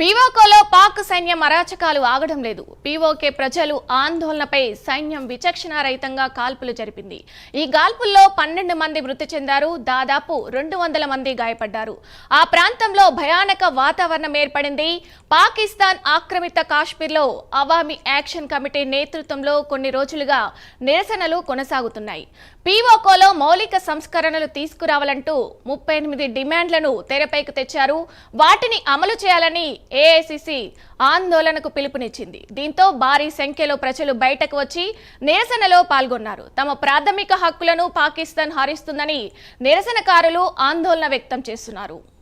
పీఓకోలో పాక్ సైన్యం అరాచకాలు ఆగడం లేదు. పీఓకే ప్రజలు ఆందోళనపై సైన్యం విచక్షణారహితంగా కాల్పులు జరిపింది. ఈ కాల్పుల్లో పన్నెండు మంది మృతి చెందారు. దాదాపు రెండు వందల మంది గాయపడ్డారు. ఆ ప్రాంతంలో భయానక వాతావరణం ఏర్పడింది. పాకిస్తాన్ ఆక్రమిత కాశ్మీర్లో అవామీ యాక్షన్ కమిటీ నేతృత్వంలో కొన్ని రోజులుగా నిరసనలు కొనసాగుతున్నాయి. పీఓకోలో మౌలిక సంస్కరణలు తీసుకురావాలంటూ ముప్పై ఎనిమిది డిమాండ్లను తెరపైకి తెచ్చారు. వాటిని అమలు చేయాలని ఏఐసిసి ఆందోళనకు పిలుపునిచ్చింది. దీంతో భారీ సంఖ్యలో ప్రజలు బయటకు వచ్చి నిరసనలో పాల్గొన్నారు. తమ ప్రాథమిక హక్కులను పాకిస్తాన్ హరిస్తుందని నిరసనకారులు ఆందోళన వ్యక్తం చేస్తున్నారు.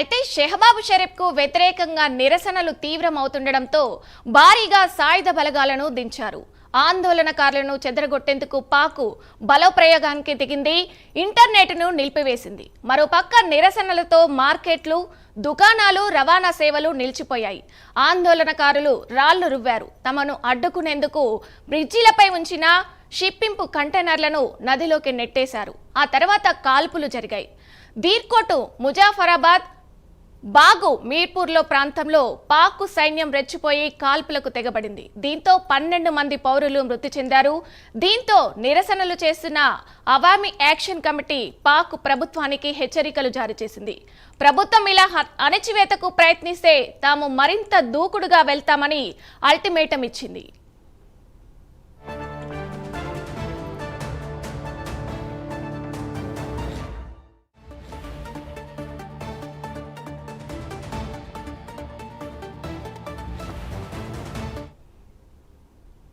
అయితే షెహబాబు షరీఫ్కు వ్యతిరేకంగా నిరసనలు తీవ్రమవుతుండటంతో భారీగా సాయుధ బలగాలను దించారు. ఆందోళనకారులను చెదరగొట్టేందుకు పాకు బలప్రయోగానికి దిగింది ఇంటర్నెట్ను నిలిపివేసింది. మరోపక్క నిరసనలతో మార్కెట్లు దుకాణాలు రవాణా సేవలు నిలిచిపోయాయి. ఆందోళనకారులు రాళ్ళు రువ్వారు. తమను అడ్డుకునేందుకు బ్రిడ్జిలపై ఉంచిన షిప్పింపు కంటైనర్లను నదిలోకి నెట్టేశారు. ఆ తర్వాత కాల్పులు జరిగాయి. దీర్కోటు ముజాఫరాబాద్ బాగు మీర్పూర్లో ప్రాంతంలో పాక్ సైన్యం రెచ్చిపోయి కాల్పులకు తెగబడింది. దీంతో పన్నెండు మంది పౌరులు మృతి చెందారు. దీంతో నిరసనలు చేస్తున్న అవామీ యాక్షన్ కమిటీ పాక్ ప్రభుత్వానికి హెచ్చరికలు జారీ చేసింది. ప్రభుత్వం ఇలా హ- అణచివేతకు ప్రయత్నిస్తే తాము మరింత దూకుడుగా వెళ్తామని అల్టిమేటం ఇచ్చింది.